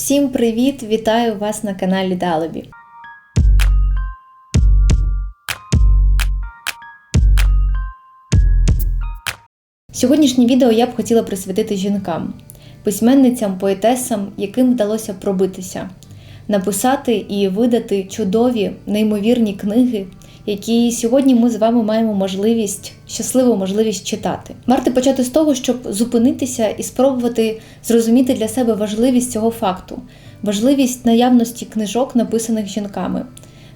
Всім привіт! Вітаю вас на каналі Далебі. Сьогоднішнє відео я б хотіла присвятити жінкам, письменницям, поетесам, яким вдалося пробитися, написати і видати чудові, неймовірні книги, які сьогодні ми з вами маємо можливість, щасливу можливість читати. Варто почати з того, щоб зупинитися і спробувати зрозуміти для себе важливість цього факту, важливість наявності книжок, написаних жінками.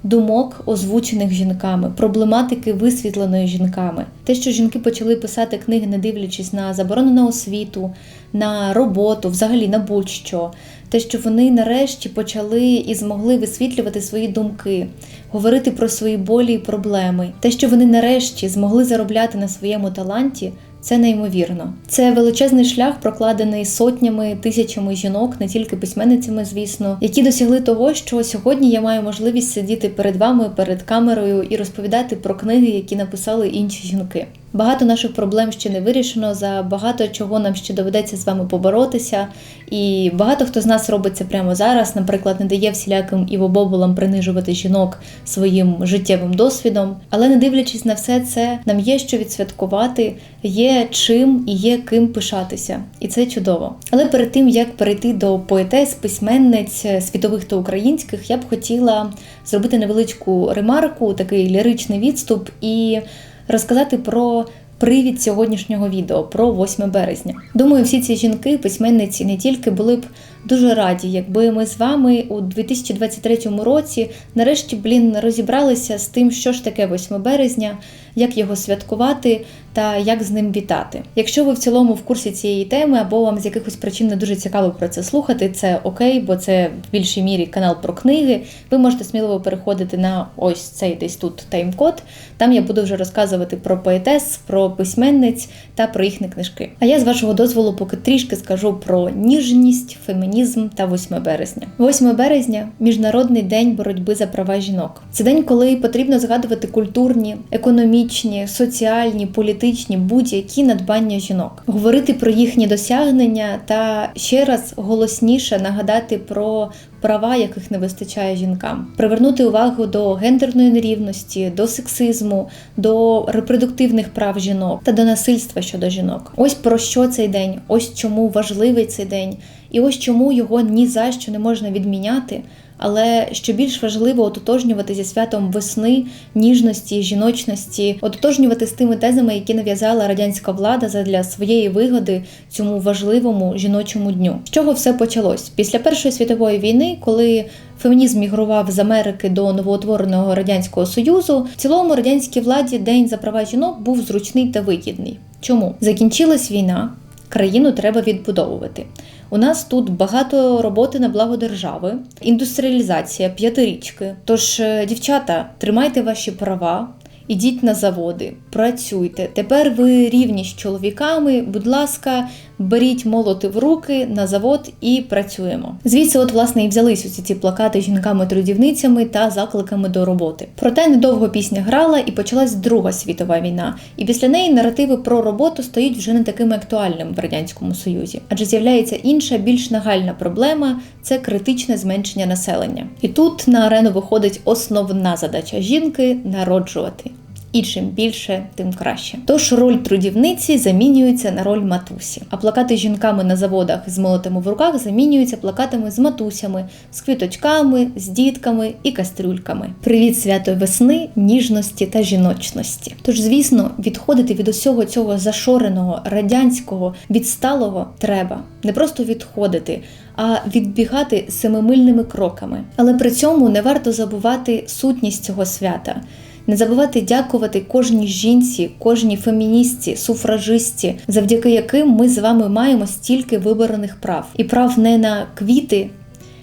Думок, озвучених жінками, проблематики, висвітленої жінками, те, що жінки почали писати книги, не дивлячись на заборонену освіту, на роботу, взагалі на будь-що, те, що вони нарешті почали і змогли висвітлювати свої думки, говорити про свої болі і проблеми, те, що вони нарешті змогли заробляти на своєму таланті. Це неймовірно. Це величезний шлях, прокладений сотнями, тисячами жінок, не тільки письменницями, звісно, які досягли того, що сьогодні я маю можливість сидіти перед вами, перед камерою і розповідати про книги, які написали інші жінки. Багато наших проблем ще не вирішено. За багато чого нам ще доведеться з вами поборотися. І багато хто з нас робить це прямо зараз. Наприклад, не дає всіляким івобобулам принижувати жінок своїм життєвим досвідом. Але не дивлячись на все це, нам є що відсвяткувати, є чим і є ким пишатися, і це чудово. Але перед тим як перейти до поетес, письменниць світових та українських, я б хотіла зробити невеличку ремарку, такий ліричний відступ і розказати про привід сьогоднішнього відео, про 8 березня. Думаю, всі ці жінки, письменниці, не тільки були б дуже раді, якби ми з вами у 2023 році нарешті блін розібралися з тим, що ж таке 8 березня, як його святкувати та як з ним вітати. Якщо ви в цілому в курсі цієї теми, або вам з якихось причин не дуже цікаво про це слухати, це окей, бо це в більшій мірі канал про книги. Ви можете сміливо переходити на ось цей десь тут тайм-код. Там я буду вже розказувати про поетес, про письменниць та про їхні книжки. А я з вашого дозволу поки трішки скажу про ніжність, фемінізм та 8 березня. 8 березня міжнародний день боротьби за права жінок. Це день, коли потрібно згадувати культурні, економічні, соціальні, політичні будь-які надбання жінок, говорити про їхні досягнення та ще раз голосніше нагадати про права, яких не вистачає жінкам, привернути увагу до гендерної нерівності, до сексизму, до репродуктивних прав жінок та до насильства щодо жінок. Ось про що цей день, ось чому важливий цей день, і ось чому його ні за що не можна відміняти. Але що більш важливо ототожнювати зі святом весни, ніжності, жіночності, ототожнювати з тими тезами, які нав'язала радянська влада задля своєї вигоди цьому важливому жіночому дню. З чого все почалось після Першої світової війни, коли фемінізм мігрував з Америки до новоутвореного радянського союзу, в цілому радянській владі день за права жінок був зручний та вигідний. Чому закінчилась війна? Країну треба відбудовувати. У нас тут багато роботи на благо держави, індустріалізація, п'ятирічки. Тож, е, дівчата, тримайте ваші права. Ідіть на заводи, працюйте. Тепер ви рівні з чоловіками. Будь ласка, беріть молоти в руки на завод і працюємо. Звідси, от власне і взялись усі ці плакати жінками-трудівницями та закликами до роботи. Проте недовго пісня грала і почалась Друга світова війна. І після неї наративи про роботу стають вже не такими актуальними в радянському союзі, адже з'являється інша, більш нагальна проблема це критичне зменшення населення. І тут на арену виходить основна задача жінки народжувати і чим більше, тим краще. Тож роль трудівниці замінюється на роль матусі, а плакати з жінками на заводах з молотами в руках замінюються плакатами з матусями, з квіточками, з дітками і кастрюльками. Привіт, свято весни, ніжності та жіночності. Тож, звісно, відходити від усього цього зашореного, радянського, відсталого треба не просто відходити. А відбігати семимильними кроками. Але при цьому не варто забувати сутність цього свята. Не забувати дякувати кожній жінці, кожній феміністці, суфражисті, завдяки яким ми з вами маємо стільки виборених прав. І прав не на квіти,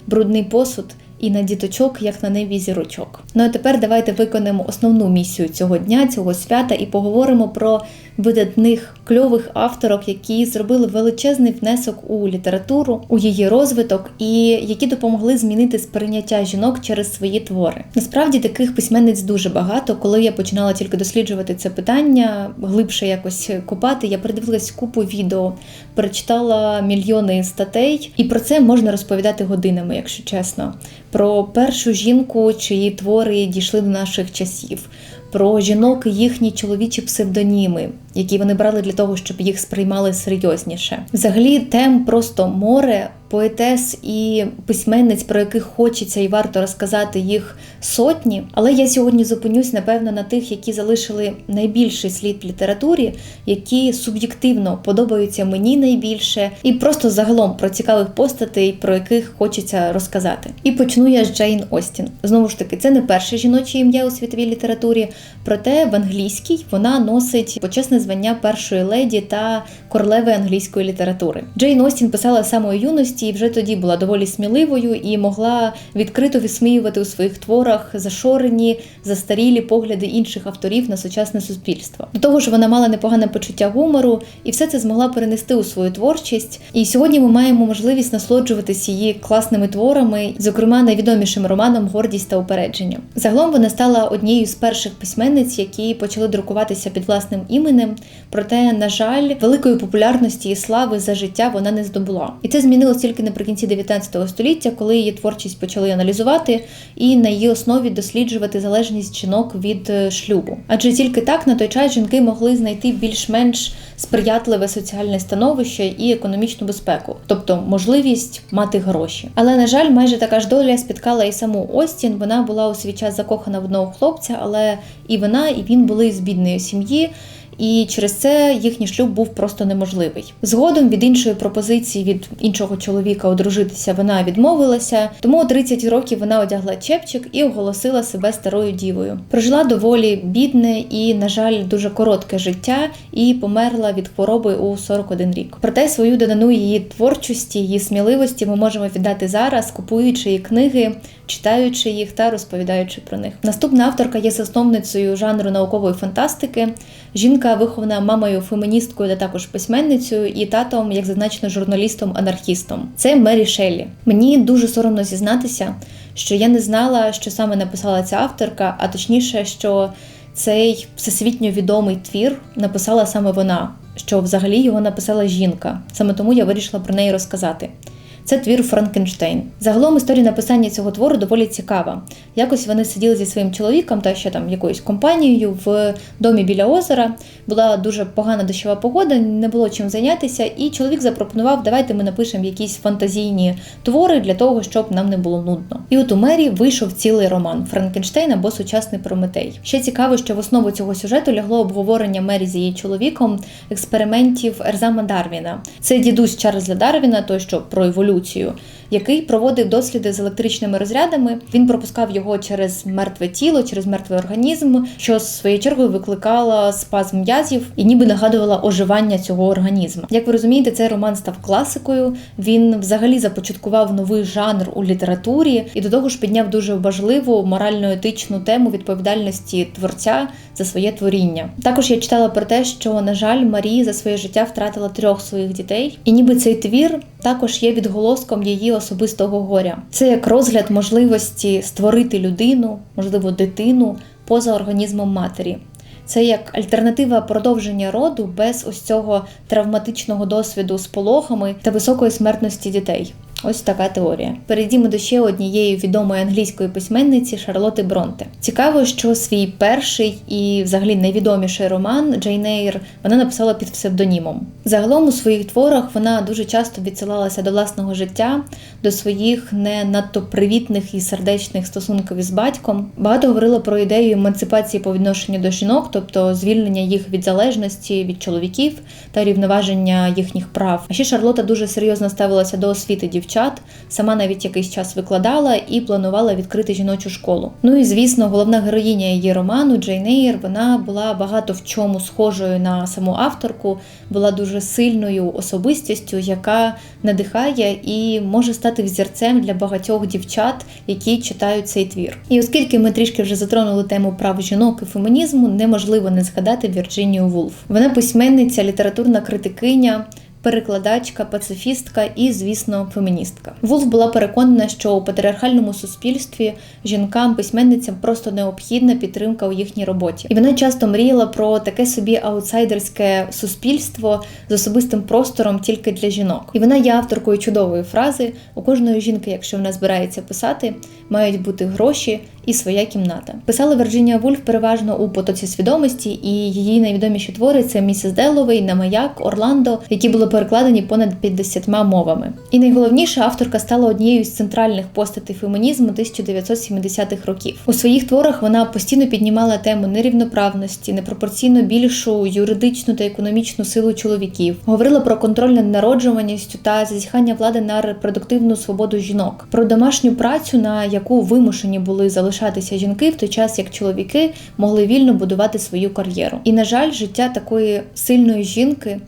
брудний посуд і на діточок, як на небі зірочок. Ну а тепер давайте виконаємо основну місію цього дня, цього свята, і поговоримо про видатних кльових авторок, які зробили величезний внесок у літературу, у її розвиток, і які допомогли змінити сприйняття жінок через свої твори. Насправді таких письменниць дуже багато. Коли я починала тільки досліджувати це питання, глибше якось копати, я придивилась купу відео, перечитала мільйони статей, і про це можна розповідати годинами, якщо чесно. Про першу жінку, чиї твори дійшли до наших часів про жінок і їхні чоловічі псевдоніми, які вони брали для того, щоб їх сприймали серйозніше. Взагалі, тем просто море поетес і письменниць, про яких хочеться і варто розказати їх сотні. Але я сьогодні зупинюсь, напевно, на тих, які залишили найбільший слід в літературі, які суб'єктивно подобаються мені найбільше, і просто загалом про цікавих постатей, про яких хочеться розказати. І почну я з Джейн Остін. Знову ж таки, це не перше жіноче ім'я у світовій літературі, проте в англійській вона носить почесне звання першої леді та королеви англійської літератури. Джейн Остін писала самої юності і вже тоді була доволі сміливою і могла відкрито висміювати у своїх творах зашорені, застарілі погляди інших авторів на сучасне суспільство. До того ж, вона мала непогане почуття гумору і все це змогла перенести у свою творчість. І сьогодні ми маємо можливість насолоджуватись її класними творами, зокрема найвідомішим романом Гордість та упередження. Загалом вона стала однією з перших письменниць, які почали друкуватися під власним іменем. Проте, на жаль, великої популярності і слави за життя вона не здобула. І це змінилося тільки наприкінці 19 століття, коли її творчість почали аналізувати і на її основі досліджувати залежність жінок від е, шлюбу. Адже тільки так на той час жінки могли знайти більш-менш сприятливе соціальне становище і економічну безпеку, тобто можливість мати гроші. Але на жаль, майже така ж доля спіткала і саму Остін. Вона була у свій час закохана в одного хлопця, але і вона, і він були з бідної сім'ї і через це їхній шлюб був просто неможливий. Згодом від іншої пропозиції від іншого чоловіка одружитися вона відмовилася, тому у 30 років вона одягла чепчик і оголосила себе старою дівою. Прожила доволі бідне і, на жаль, дуже коротке життя і померла від хвороби у 41 рік. Проте свою додану її творчості, її сміливості ми можемо віддати зараз, купуючи її книги, читаючи їх та розповідаючи про них. Наступна авторка є засновницею жанру наукової фантастики. Жінка вихована мамою феміністкою та також письменницею, і татом, як зазначено, журналістом-анархістом. Це Мері Шеллі. Мені дуже соромно зізнатися, що я не знала, що саме написала ця авторка, а точніше, що цей всесвітньо відомий твір написала саме вона, що взагалі його написала жінка. Саме тому я вирішила про неї розказати. Це твір Франкенштейн. Загалом історія написання цього твору доволі цікава. Якось вони сиділи зі своїм чоловіком та ще там якоюсь компанією в домі біля озера. Була дуже погана дощова погода, не було чим зайнятися, і чоловік запропонував, давайте ми напишемо якісь фантазійні твори для того, щоб нам не було нудно. І от у мері вийшов цілий роман Франкенштейн або сучасний Прометей. Ще цікаво, що в основу цього сюжету лягло обговорення мері з її чоловіком експериментів Ерзама Дарвіна. Це дідусь Чарльза Дарвіна, той що про еволюцію еволюцію, який проводив досліди з електричними розрядами. Він пропускав його через мертве тіло, через мертвий організм, що своєю чергою викликало спазм м'язів і ніби нагадувала оживання цього організму. Як ви розумієте, цей роман став класикою. Він взагалі започаткував новий жанр у літературі і до того ж підняв дуже важливу морально-етичну тему відповідальності творця за своє творіння. Також я читала про те, що на жаль, Марія за своє життя втратила трьох своїх дітей, і ніби цей твір також є відголоском її особистого горя. Це як розгляд можливості створити людину, можливо, дитину поза організмом матері. Це як альтернатива продовження роду без ось цього травматичного досвіду з пологами та високої смертності дітей. Ось така теорія. Перейдімо до ще однієї відомої англійської письменниці Шарлоти Бронте. Цікаво, що свій перший і, взагалі, найвідоміший роман Джейн Ейр вона написала під псевдонімом. Загалом у своїх творах вона дуже часто відсилалася до власного життя, до своїх не надто привітних і сердечних стосунків із батьком. Багато говорила про ідею емансипації по відношенню до жінок, тобто звільнення їх від залежності від чоловіків та рівноваження їхніх прав. А ще Шарлота дуже серйозно ставилася до освіти дівчат дівчат, сама навіть якийсь час викладала і планувала відкрити жіночу школу. Ну і звісно, головна героїня її роману Джейн Ейр, вона була багато в чому схожою на саму авторку, була дуже сильною особистістю, яка надихає і може стати взірцем для багатьох дівчат, які читають цей твір. І оскільки ми трішки вже затронули тему прав жінок і фемінізму, неможливо не згадати Вірджинію Вулф. Вона письменниця, літературна критикиня перекладачка, пацифістка і, звісно, феміністка. Вулф була переконана, що у патріархальному суспільстві жінкам, письменницям просто необхідна підтримка у їхній роботі. І вона часто мріяла про таке собі аутсайдерське суспільство з особистим простором тільки для жінок. І вона є авторкою чудової фрази: у кожної жінки, якщо вона збирається писати, мають бути гроші і своя кімната. Писала Вірджинія Вульф переважно у потоці свідомості, і її найвідоміші твори це місіс Деловий, на маяк, Орландо, які були перекладені понад 50 мовами. І найголовніше авторка стала однією з центральних постатей фемінізму 1970-х років. У своїх творах вона постійно піднімала тему нерівноправності, непропорційно більшу юридичну та економічну силу чоловіків, говорила про контроль над народжуваністю та зазіхання влади на репродуктивну свободу жінок, про домашню працю, на яку вимушені були залишатися жінки в той час, як чоловіки могли вільно будувати свою кар'єру. І на жаль, життя такої сильної жінки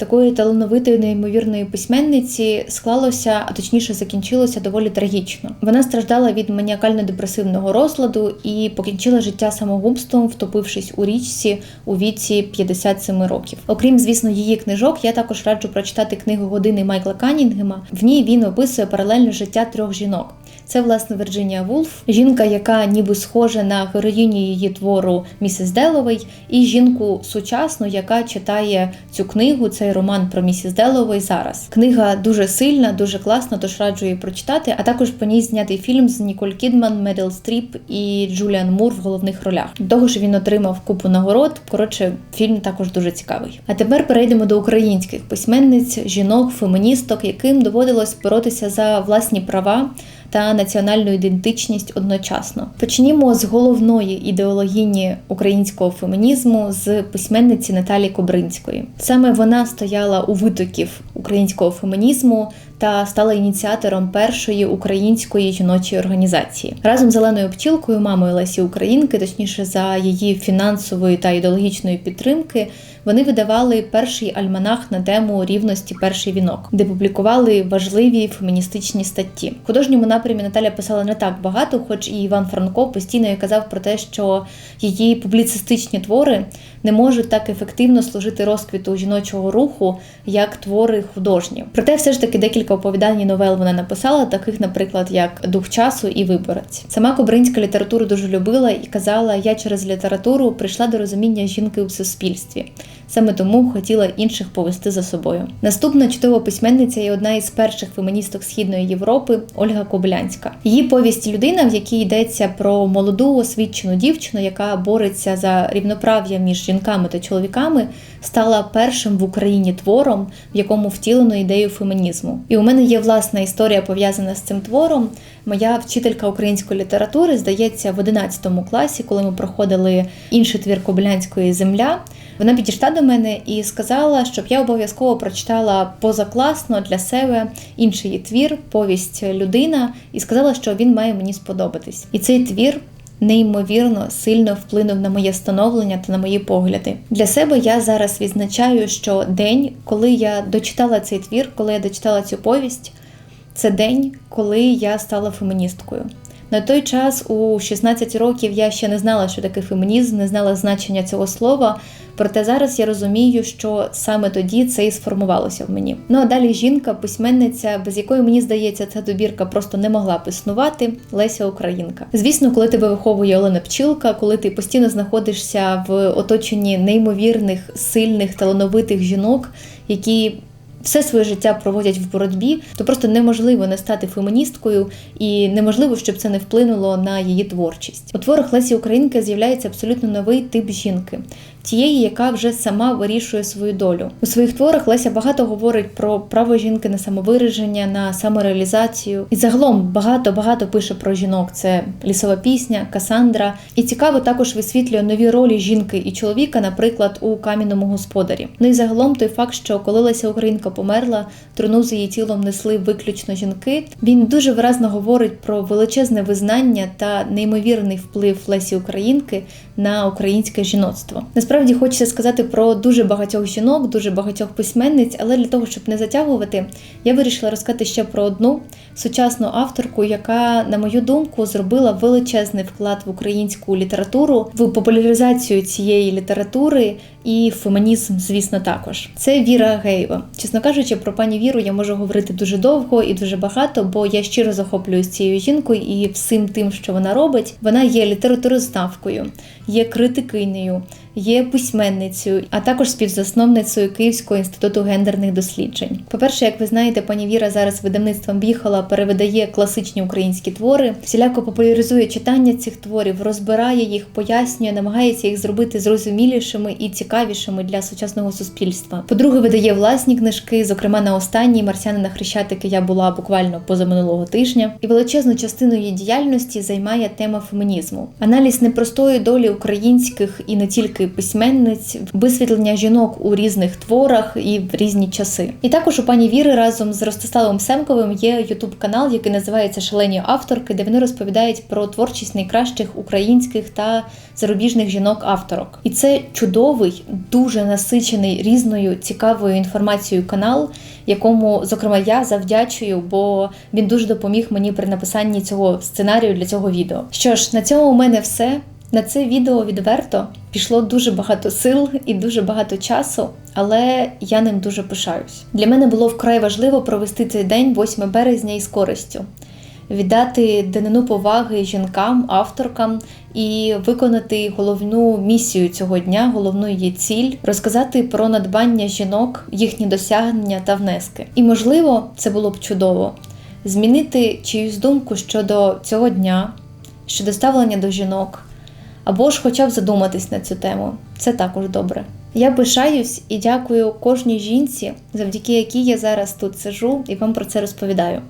такої талановитої неймовірної письменниці склалося, а точніше закінчилося доволі трагічно. Вона страждала від маніакально-депресивного розладу і покінчила життя самогубством, втопившись у річці у віці 57 років. Окрім, звісно, її книжок, я також раджу прочитати книгу години Майкла Канінгема. В ній він описує паралельне життя трьох жінок. Це власне Вірджинія Вулф, жінка, яка ніби схожа на героїню її твору Місіс Деловий, і жінку сучасну, яка читає цю книгу, цей роман про місіс Деловий зараз. Книга дуже сильна, дуже класна, тож раджу її прочитати. А також по ній знятий фільм з Ніколь Кідман, Медел Стріп і Джуліан Мур в головних ролях. Того ж він отримав купу нагород. Коротше, фільм також дуже цікавий. А тепер перейдемо до українських письменниць, жінок, феміністок, яким доводилось боротися за власні права та національну ідентичність одночасно. Почнімо з головної ідеологіні українського фемінізму з письменниці Наталі Кобринської. Саме вона стояла у витоків українського фемінізму та стала ініціатором першої української жіночої організації разом з Оленою Пчілкою, мамою Лесі Українки, точніше за її фінансової та ідеологічної підтримки. Вони видавали перший альманах на тему рівності перший вінок, де публікували важливі феміністичні статті. В художньому напрямі Наталя писала не так багато, хоч і Іван Франко постійно казав про те, що її публіцистичні твори не можуть так ефективно служити розквіту жіночого руху, як твори художні. Проте, все ж таки, декілька оповідань і новел вона написала, таких, наприклад, як Дух часу і Виборець. Сама Кобринська літературу дуже любила і казала: я через літературу прийшла до розуміння жінки у суспільстві. Саме тому хотіла інших повести за собою. Наступна чудова письменниця і одна із перших феміністок Східної Європи Ольга Коблянська. Її повість людина, в якій йдеться про молоду освічену дівчину, яка бореться за рівноправ'я між жінками та чоловіками, стала першим в Україні твором, в якому втілено ідею фемінізму. І у мене є власна історія пов'язана з цим твором. Моя вчителька української літератури здається в 11 класі, коли ми проходили інший твір Кобилянської земля. Вона підійшла до мене і сказала, щоб я обов'язково прочитала позакласно для себе інший твір, повість людина, і сказала, що він має мені сподобатись. І цей твір. Неймовірно сильно вплинув на моє становлення та на мої погляди. Для себе я зараз відзначаю, що день, коли я дочитала цей твір, коли я дочитала цю повість, це день, коли я стала феміністкою. На той час, у 16 років, я ще не знала, що таке фемінізм, не знала значення цього слова. Проте зараз я розумію, що саме тоді це і сформувалося в мені. Ну а далі жінка, письменниця, без якої мені здається, ця добірка просто не могла б існувати. Леся Українка. Звісно, коли тебе виховує Олена Пчілка, коли ти постійно знаходишся в оточенні неймовірних, сильних, талановитих жінок, які все своє життя проводять в боротьбі, то просто неможливо не стати феміністкою і неможливо, щоб це не вплинуло на її творчість. У творах Лесі Українки з'являється абсолютно новий тип жінки. Тієї, яка вже сама вирішує свою долю. У своїх творах Леся багато говорить про право жінки на самовираження, на самореалізацію. І загалом багато багато пише про жінок. Це лісова пісня, Касандра. І цікаво також висвітлює нові ролі жінки і чоловіка, наприклад, у кам'яному господарі. Ну і загалом той факт, що коли Леся Українка померла, труну з її тілом несли виключно жінки. Він дуже виразно говорить про величезне визнання та неймовірний вплив Лесі Українки на українське жіноцтво. Насправді хочеться сказати про дуже багатьох жінок, дуже багатьох письменниць, але для того, щоб не затягувати, я вирішила розказати ще про одну сучасну авторку, яка, на мою думку, зробила величезний вклад в українську літературу, в популяризацію цієї літератури і фемінізм, звісно, також. Це Віра Геєва. Чесно кажучи, про пані Віру я можу говорити дуже довго і дуже багато, бо я щиро захоплююсь цією жінкою і всім тим, що вона робить. Вона є літературознавкою, є критикинею, є письменницею, а також співзасновницею Київського інституту гендерних досліджень. По-перше, як ви знаєте, пані Віра зараз видавництвом Біхала перевидає класичні українські твори, всіляко популяризує читання цих творів, розбирає їх, пояснює, намагається їх зробити зрозумілішими і цікавішими для сучасного суспільства. По-друге, видає власні книжки, зокрема на останній Марсіани на Хрещатики я була буквально позаминулого тижня, і величезну частину її діяльності займає тема фемінізму, аналіз непростої долі українських і не тільки письменниць, висвітлення жінок у різних творах і в різні часи. І також у пані Віри разом з Ростиславом Семковим є ютуб канал, який називається Шалені авторки, де вони розповідають про творчість найкращих українських та зарубіжних жінок-авторок. І це чудовий, дуже насичений різною цікавою інформацією канал, якому, зокрема, я завдячую, бо він дуже допоміг мені при написанні цього сценарію для цього відео. Що ж, на цьому у мене все. На це відео відверто пішло дуже багато сил і дуже багато часу, але я ним дуже пишаюсь. Для мене було вкрай важливо провести цей день, 8 березня, із користю, віддати данину поваги жінкам, авторкам і виконати головну місію цього дня, головну її ціль розказати про надбання жінок, їхні досягнення та внески. І можливо, це було б чудово змінити чиюсь думку щодо цього дня, щодо ставлення до жінок або ж хоча б задуматись на цю тему. Це також добре. Я пишаюсь і дякую кожній жінці, завдяки якій я зараз тут сижу і вам про це розповідаю.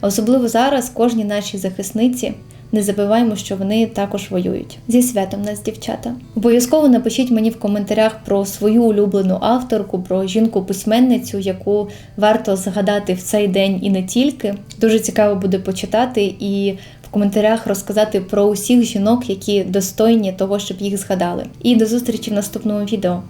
Особливо зараз кожній нашій захисниці. Не забуваємо, що вони також воюють. Зі святом нас, дівчата. Обов'язково напишіть мені в коментарях про свою улюблену авторку, про жінку-письменницю, яку варто згадати в цей день і не тільки. Дуже цікаво буде почитати і коментарях розказати про усіх жінок, які достойні того, щоб їх згадали. І до зустрічі в наступному відео.